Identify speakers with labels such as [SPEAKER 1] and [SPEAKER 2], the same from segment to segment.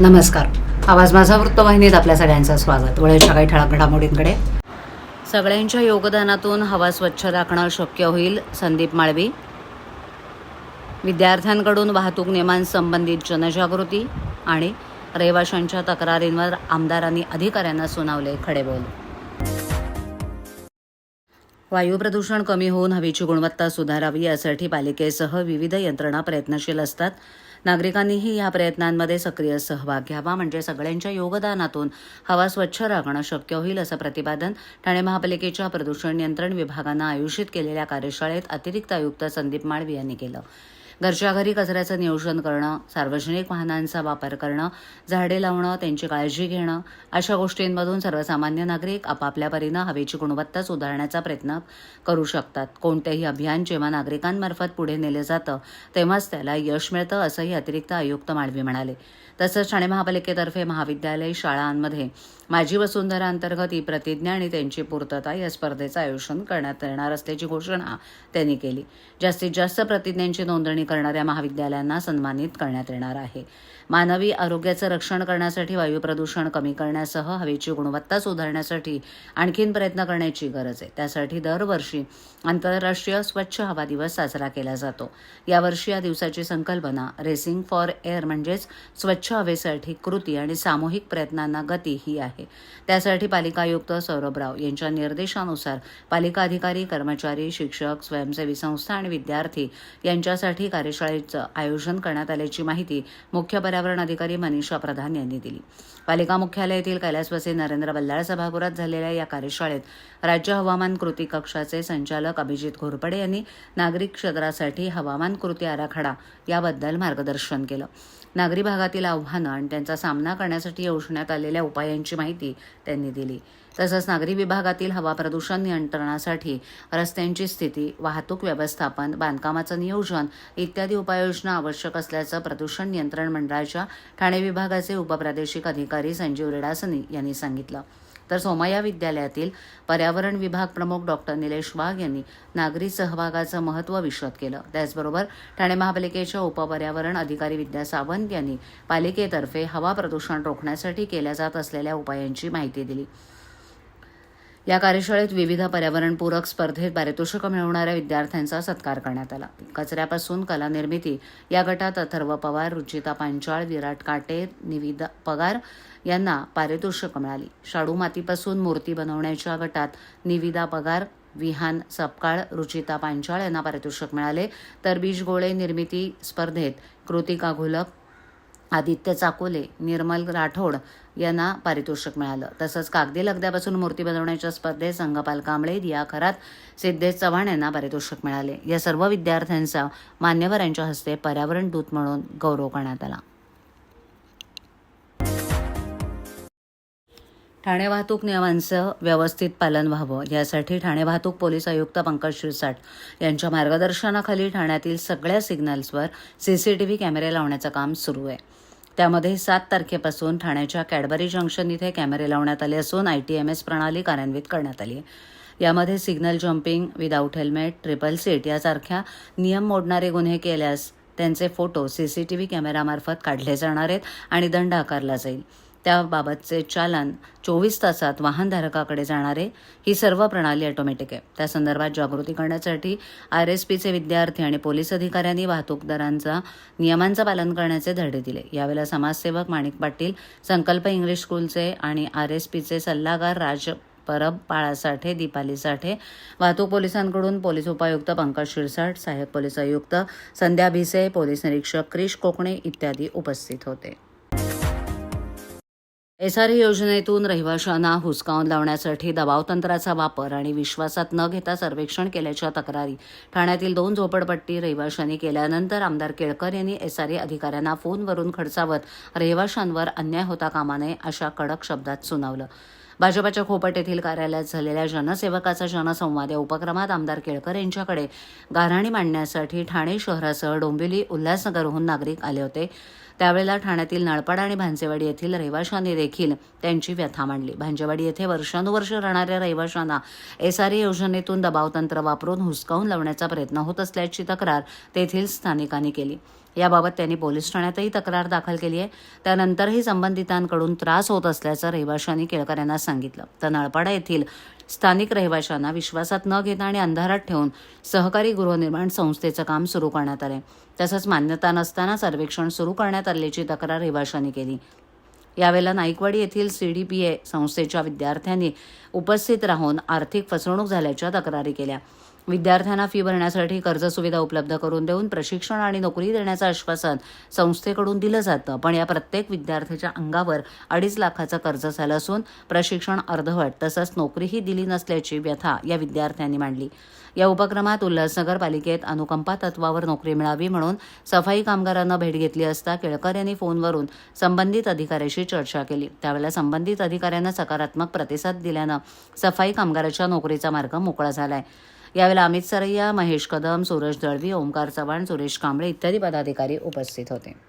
[SPEAKER 1] नमस्कार. आवाज माझा वृत्तवाहिनीत आपल्या सगळ्यांचं स्वागत. वेळेच्या काही ठळक घडामोडींकडे. सगळ्यांच्या योगदानातून हवा स्वच्छ राखणं शक्य होईल संदीप माळवी. विद्यार्थ्यांकडून वाहतूक नियमांसंबंधित जनजागृती आणि रहिवाशांच्या तक्रारींवर आमदारांनी अधिकाऱ्यांना सुनावले खडेबोल. वायू प्रदूषण कमी होऊन हवेची गुणवत्ता सुधारावी यासाठी पालिकेसह विविध यंत्रणा प्रयत्नशील असतात. नागरिकांनीही या प्रयत्नांमध्ये सक्रिय सहभाग घ्यावा म्हणजे सगळ्यांच्या योगदानातून हवा स्वच्छ राखणं शक्य होईल असं प्रतिपादन ठाणे महापालिकेच्या प्रदूषण नियंत्रण विभागानं आयोजित केलेल्या कार्यशाळेत अतिरिक्त आयुक्त संदीप माळवी यांनी केलं. घरच्या घरी कचऱ्याचं नियोजन करणं सार्वजनिक वाहनांचा वापर करणं झाडे लावणं त्यांची काळजी घेणं अशा गोष्टींमधून सर्वसामान्य नागरिक आपापल्या परीनं हवेची गुणवत्ता सुधारण्याचा प्रयत्न करू शकतात. कोणतेही अभियान जेव्हा नागरिकांमार्फत पुढे नेलं जातं तेव्हाच त्याला यश मिळतं असंही अतिरिक्त आयुक्त माळवी म्हणाले. तसंच ठाणे महापालिकेतर्फे महाविद्यालय शाळांमध्ये माझी वसुंधरा अंतर्गत ही प्रतिज्ञा आणि त्यांची पूर्तता या स्पर्धेचं आयोजन करण्यात येणार असल्याची घोषणा त्यांनी केली. जास्तीत जास्त प्रतिज्ञांची नोंदणी करणाऱ्या महाविद्यालयांना सन्मानित करण्यात येणार आहे. मानवी आरोग्याचं रक्षण करण्यासाठी वायू प्रदूषण कमी करण्यासह हवेची गुणवत्ता सुधारण्यासाठी आणखीन प्रयत्न करण्याची गरज आहे. त्यासाठी दरवर्षी आंतरराष्ट्रीय स्वच्छ हवा दिवस साजरा केला जातो. यावर्षी या दिवसाची संकल्पना रेसिंग फॉर एअर म्हणजेच स्वच्छ हवेसाठी कृती आणि सामूहिक प्रयत्नांना गती ही आहे. त्यासाठी पालिका आयुक्त सौरभ राव यांच्या निर्देशानुसार पालिका अधिकारी कर्मचारी शिक्षक स्वयंसेवी संस्था आणि विद्यार्थी यांच्यासाठी कार्यशाळेचं आयोजन करण्यात आल्याची माहिती मुख्य पर्यावरण अधिकारी मनीषा प्रधान यांनी दिली. पालिका मुख्यालयातील कैलासवासी नरेंद्र बल्लाळ सभागृहात झालेल्या या कार्यशाळेत राज्य हवामान कृती कक्षाचे संचालक अभिजित घोरपडे यांनी नागरिक क्षेत्रासाठी हवामान कृती आराखडा याबद्दल मार्गदर्शन केलं. नागरी भागातील आव्हानं आणि त्यांचा सामना करण्यासाठी योजण्यात आलेल्या उपायांची माहिती त्यांनी दिली. तसंच नागरी विभागातील हवा प्रदूषण नियंत्रणासाठी रस्त्यांची स्थिती वाहतूक व्यवस्थापन बांधकामाचं नियोजन इत्यादी उपाययोजना आवश्यक असल्याचं प्रदूषण नियंत्रण मंडळाच्या ठाणे विभागाचे उपप्रादेशिक अधिकारी संजीव रेडासनी यांनी सांगितलं. तर सोमाया विद्यालयातील पर्यावरण विभाग प्रमुख डॉक्टर निलेश वाघ यांनी नागरी सहभागाचं महत्त्व विशद केलं. त्याचबरोबर ठाणे महापालिकेच्या उपपर्यावरण अधिकारी विद्या सावंत यांनी पालिकेतर्फे हवा प्रदूषण रोखण्यासाठी केल्या जात असलेल्या उपायांची माहिती दिली. या कार्यशाळेत विविध पर्यावरणपूरक स्पर्धेत पारितोषिकं मिळवणाऱ्या विद्यार्थ्यांचा सत्कार करण्यात आला. कचऱ्यापासून कला निर्मिती या गटात अथर्व पवार रुचिता पांचाळ विराट काटे निविदा पगार यांना पारितोषिकं मिळाली. शाडू मातीपासून मूर्ती बनवण्याच्या गटात निविदा पगार विहान सपकाळ रुचिता पांचाळ यांना पारितोषिक मिळाले. तर बीज गोळे निर्मिती स्पर्धेत कृतिका घोलक आदित्य चाकोले निर्मल राठोड यांना पारितोषिक मिळालं. तसंच कागदी लगद्यापासून मूर्ती बनवण्याच्या स्पर्धेत संगपाल कांबळे दिया खरात सिद्धेश चव्हाण यांना पारितोषिक मिळाले. या सर्व विद्यार्थ्यांचा मान्यवरांच्या हस्ते पर्यावरण दूत म्हणून गौरव करण्यात आला. ठाणे वाहतूक नियमांचं व्यवस्थित पालन व्हावं यासाठी ठाणे वाहतूक पोलीस आयुक्त पंकज शिरसाट यांच्या मार्गदर्शनाखाली ठाण्यातील सगळ्या सिग्नल्सवर सीसीटीव्ही कॅमेरे लावण्याचं काम सुरू आहे. त्यामध्ये सात तारखेपासून ठाण्याच्या कॅडबरी जंक्शन इथे कॅमेरे लावण्यात आले असून आय टी एम एस प्रणाली कार्यान्वित करण्यात आली आहे. यामध्ये signal jumping without helmet triple seat यासारख्या नियम मोडणारे गुन्हे केल्यास त्यांचे फोटो सीसीटीव्ही कॅमेरामार्फत काढले जाणार आहेत आणि दंड आकारला जाईल. त्याबाबतचे चालन चोवीस तासात वाहनधारकाकडे जाणारे ही सर्व प्रणाली ऑटोमॅटिक आहे. त्या संदर्भात जागृती करण्यासाठी आर एस पीचे विद्यार्थी आणि पोलीस अधिकाऱ्यांनी वाहतूकदारांचा नियमांचं पालन करण्याचे धडे दिले. यावेळेला समाजसेवक माणिक पाटील संकल्प इंग्लिश स्कूलचे आणि आर एस पीचे सल्लागार राज परब बाळासाठे दीपाली साठे वाहतूक पोलिसांकडून पोलीस उपायुक्त पंकज शिरसाट सहाय्यक पोलीस आयुक्त संध्या भिसे पोलीस निरीक्षक क्रिश कोकणे इत्यादी उपस्थित होते. एसआर योजनेतून रहिवाशांना हुसकावून लावण्यासाठी दबावतंत्राचा वापर आणि विश्वासात न घेता सर्वेक्षण केल्याच्या तक्रारी. ठाण्यातील दोन झोपडपट्टी रहिवाशांनी केल्यानंतर आमदार केळकर यांनी एसआरए अधिकाऱ्यांना फोनवरून खडसावत रहिवाशांवर अन्याय होता कामा नये अशा कडक शब्दात सुनावलं. भाजपाच्या खोपट येथील कार्यालयात झालेल्या जनसेवकाचा जनसंवाद या उपक्रमात आमदार केळकर यांच्याकडे गाऱ्हाणी मांडण्यासाठी ठाणे शहरासह डोंबिवली उल्हासनगरहून नागरिक आले होते. त्यावेळेला ठाण्यातील नळपाडा आणि भांजेवाडी येथील रहिवाशांनी देखील त्यांची व्यथा मांडली. भांजेवाडी येथे वर्षानुवर्ष राहणाऱ्या रहिवाशांना एसआरए योजनेतून दबावतंत्र वापरून हुसकावून लावण्याचा प्रयत्न होत असल्याची तक्रार तेथील स्थानिकांनी केली. याबाबत त्यांनी पोलीस ठाण्यातही तक्रार दाखल केली आहे. त्यानंतरही संबंधितांकडून त्रास होत असल्याचं रहिवाशांनी केळकर यांना सांगितलं. तर नळपाडा येथील स्थानिक रहिवाशांना विश्वासात न घेता आणि अंधारात ठेवून सहकारी गृहनिर्माण संस्थेचं काम सुरू करण्यात आले. तसंच मान्यता नसताना सर्वेक्षण सुरू करण्यात आल्याची तक्रार रहिवाशांनी केली. यावेळेला नाईकवाडी येथील सी डी पी ए संस्थेच्या विद्यार्थ्यांनी उपस्थित राहून आर्थिक फसवणूक झाल्याच्या तक्रारी केल्या. विद्यार्थ्यांना फी भरण्यासाठी कर्ज सुविधा उपलब्ध करून देऊन प्रशिक्षण आणि नोकरी देण्याचं आश्वासन संस्थेकडून दिलं जातं. पण या प्रत्येक विद्यार्थ्याच्या अंगावर अडीच लाखाचं कर्ज झालं असून प्रशिक्षण अर्धवट तसंच नोकरीही दिली नसल्याची व्यथा या विद्यार्थ्यांनी मांडली. या उपक्रमात उल्हासनगर पालिकेत अनुकंपा तत्वावर नोकरी मिळावी म्हणून सफाई कामगारांना भेट घेतली असता केळकर यांनी फोनवरून संबंधित अधिकाऱ्याशी चर्चा केली. त्यावेळेला संबंधित अधिकाऱ्यांना सकारात्मक प्रतिसाद दिल्यानं सफाई कामगाराच्या नोकरीचा मार्ग मोकळा झाला आहे यावेळेला अमित सरैया महेश कदम सूरज दळवी ओंकार चव्हाण सुरेश कांबळे इत्यादी पदाधिकारी उपस्थित होते.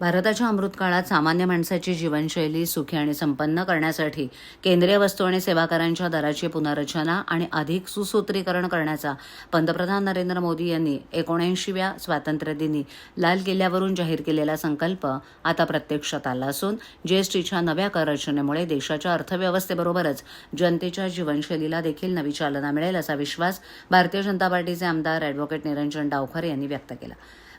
[SPEAKER 1] भारताच्या अमृतकाळात सामान्य माणसाची जीवनशैली सुखी आणि संपन्न करण्यासाठी केंद्रीय वस्तू आणि सेवा करांच्या दराची पुनर्रचना आणि अधिक सुसूत्रीकरण करण्याचा पंतप्रधान नरेंद्र मोदी यांनी एकोणऐंशीव्या स्वातंत्र्यदिनी लाल किल्ल्यावरून जाहीर केलेला संकल्प आता प्रत्यक्षात आला असून जीएसटीच्या नव्या कररचनेमुळे देशाच्या अर्थव्यवस्थेबरोबरच जनतेच्या जीवनशैलीला देखील नवी चालना मिळेल असा विश्वास भारतीय जनता पार्टीचे आमदार अॅडव्होकेट निरंजन डावखर यांनी व्यक्त केला.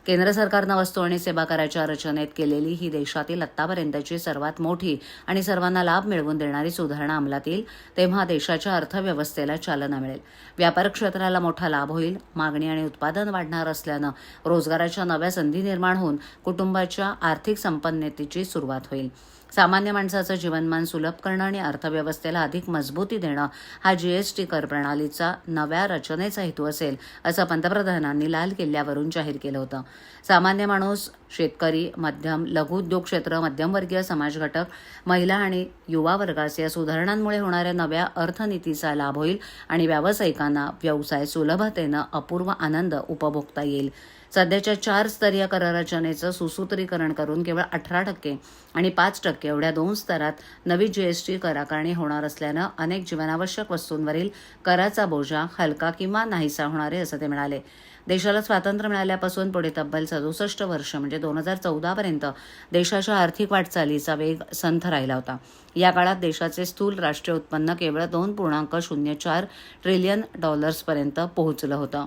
[SPEAKER 1] केंद्र सरकारनं वस्तू आणि सेवा कराच्या रचनेत केलेली ही देशातील आत्तापर्यंतची सर्वात मोठी आणि सर्वांना लाभ मिळवून देणारी सुधारणा अंमलात येईल तेव्हा देशाच्या अर्थव्यवस्थेला चालना मिळेल. व्यापार क्षेत्राला मोठा लाभ होईल मागणी आणि उत्पादन वाढणार असल्यानं रोजगाराच्या नव्या संधी निर्माण होऊन कुटुंबाच्या आर्थिक संपन्नतेची सुरुवात होईल. सामान्य माणसाचं जीवनमान सुलभ करणं आणि अर्थव्यवस्थेला अधिक मजबूती देणं हा जीएसटी कर प्रणालीचा नव्या रचनेचा हेतू असेल असं पंतप्रधानांनी लाल किल्ल्यावरून जाहीर केलं होतं. सामान्य माणूस शेतकरी मध्यम लघु उद्योग क्षेत्र मध्यमवर्गीय समाज घटक महिला आणि युवा वर्गास या सुधारणांमुळे होणाऱ्या नव्या अर्थनीतीचा लाभ होईल आणि व्यावसायिकांना व्यवसाय सुलभतेनं अपूर्व आनंद उपभोगता येईल. सध्याच्या चार स्तरीय कररचनेचं सुसूत्रीकरण करून केवळ अठरा टक्के आणि पाच टक्के एवढ्या दोन स्तरात नवी जीएसटी कर आकारणी होणार असल्यानं अनेक जीवनावश्यक वस्तूंवरील कराचा बोजा हलका किंवा नाहीसा होणार आहे असं ते म्हणाले. देशाला स्वातंत्र्य मिळाल्यापासून पुढे तब्बल सदुसष्ट वर्ष म्हणजे दोन हजार चौदापर्यंत देशाच्या आर्थिक वाटचालीचा वेग संथ राहिला होता. या काळात देशाचे स्थूल राष्ट्रीय उत्पन्न केवळ दोन पूर्णांक शून्य चार ट्रिलियन डॉलर्सपर्यंत पोहोचलं होतं.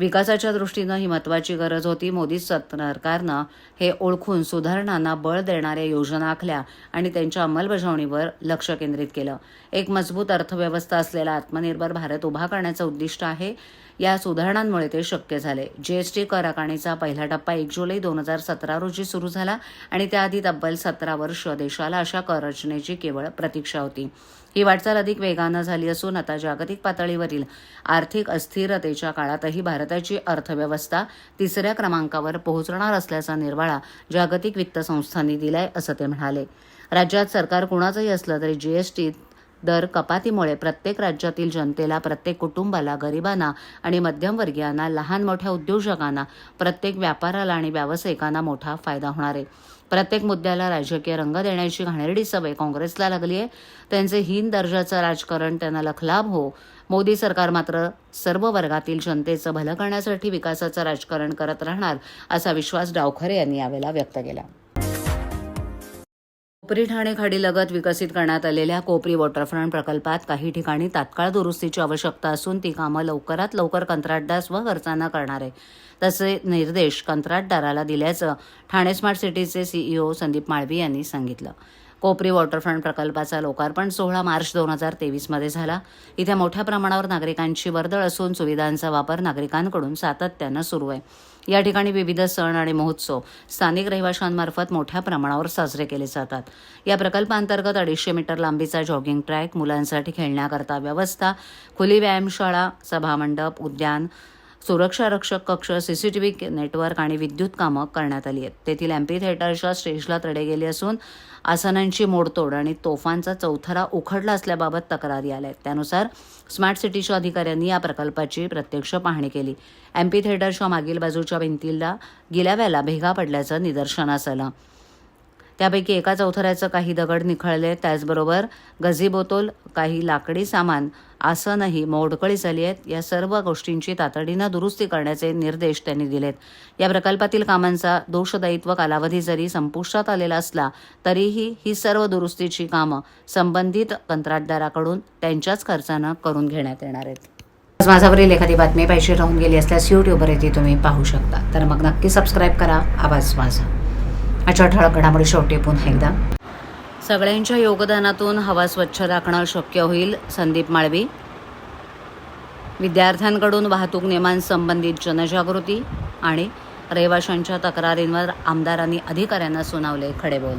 [SPEAKER 1] विकासाच्या दृष्टीनं ही महत्वाची गरज होती. मोदी सरकारनं हे ओळखून सुधारणांना बळ देणाऱ्या योजना आखल्या आणि त्यांच्या अंमलबजावणीवर लक्ष केंद्रित केलं. एक मजबूत अर्थव्यवस्था असलेला आत्मनिर्भर भारत उभा करण्याचं उद्दिष्ट आहे. या सुधारणांमुळे ते शक्य झाले. जीएसटी कर आकारणीचा पहिला टप्पा एक जुलै दोन हजार सतरा रोजी सुरू झाला आणि त्याआधी तब्बल सतरा वर्ष देशाला अशा कर रचनेची केवळ प्रतीक्षा होती. ही वाटचाल अधिक वेगानं झाली असून आता जागतिक पातळीवरील आर्थिक अस्थिरतेच्या काळातही भारताची अर्थव्यवस्था तिसऱ्या क्रमांकावर पोहोचणार असल्याचा निर्वाळा जागतिक वित्त संस्थांनी दिलाय असं ते म्हणाले. राज्यात सरकार कुणाचंही असलं तरी जीएसटीत दर कपातीमुळे प्रत्येक राज्यातील जनतेला प्रत्येक कुटुंबाला गरिबांना आणि मध्यमवर्गीयांना लहान मोठ्या उद्योजकांना प्रत्येक व्यापाराला आणि व्यावसायिकांना मोठा फायदा होणार आहे. प्रत्येक मुद्द्याला राजकीय रंग देण्याची घाणेरडी सवय काँग्रेसला लागली आहे. त्यांचे हीन दर्जाचं राजकारण त्यांना लखलाभ हो. मोदी सरकार मात्र सर्व वर्गातील जनतेचं भलं करण्यासाठी विकासाचं राजकारण करत राहणार असा विश्वास डावखरे यांनी यावेळेला व्यक्त केला. कोपरी ठाणे खाडीलगत विकसित करण्यात आलेल्या कोपरी वॉटरफ्रंट प्रकल्पात काही ठिकाणी तात्काळ दुरुस्तीची आवश्यकता असून ती कामं लवकरात लवकर कंत्राटदार स्वखर्चानं करणार आहे. तसे निर्देश कंत्राटदाराला दिल्याचं ठाणे स्मार्ट सिटीचे सीईओ संदीप माळवी यांनी सांगितलं. कोपरी वॉटरफ्रंट प्रकल्पाचा लोकार्पण सोहळा मार्च दोन हजार तेवीसमध्ये झाला. इथे मोठ्या प्रमाणावर नागरिकांची वर्दळ असून सुविधांचा वापर नागरिकांकडून सातत्यानं सुरू आहे. या ठिकाणी विविध सण आणि महोत्सव स्थानिक रहिवाशांमार्फत मोठ्या प्रमाणावर साजरे केले जातात. या प्रकल्पांतर्गत अडीचशे मीटर लांबीचा जॉगिंग ट्रॅक मुलांसाठी खेळण्याकरता व्यवस्था खुली व्यायामशाळा सभामंडप उद्यान सुरक्षा रक्षक कक्ष सीसीटीव्ही नेटवर्क आणि विद्युत कामं करण्यात आली आहेत. तेथील एम्पी थिएटरच्या स्टेजला तडे गेले असून आसनांची मोडतोड आणि तोफांचा चौथरा उखडला असल्याबाबत तक्रारी आल्या आहेत. त्यानुसार स्मार्ट सिटीच्या अधिकाऱ्यांनी या प्रकल्पाची प्रत्यक्ष पाहणी केली. एम्पी थिएटरच्या मागील बाजूच्या भिंतीला गिलाव्याला भेगा पडल्याचं निदर्शनास आलं. त्यापैकी एका चौथऱ्याचं काही दगड निखळले त्याचबरोबर गझीबोतोल काही लाकडी सामान आसनही मोडकळी झाली आहेत. या सर्व गोष्टींची तातडीनं दुरुस्ती करण्याचे निर्देश त्यांनी दिलेत. या प्रकल्पातील कामांचा दोषदायित्व कालावधी जरी संपुष्टात आलेला असला तरीही ही सर्व दुरुस्तीची कामं संबंधित कंत्राटदाराकडून त्यांच्याच खर्चानं करून घेण्यात येणार आहेत. माझ्यावरील एखादी बातमी पाहिजे राहून गेली असल्यास यूट्यूबवरही तुम्ही पाहू शकता. तर मग नक्की सबस्क्राईब करा. आवाज माझा. आजच्या ठळक घडामोडी शेवटी पुन्हा एकदा. सगळ्यांच्या योगदानातून हवा स्वच्छ राखणं शक्य होईल संदीप माळवी. विद्यार्थ्यांकडून वाहतूक नियमांसंबंधित जनजागृती आणि रहिवाशांच्या तक्रारींवर आमदारांनी अधिकाऱ्यांना सुनावले खडे बोल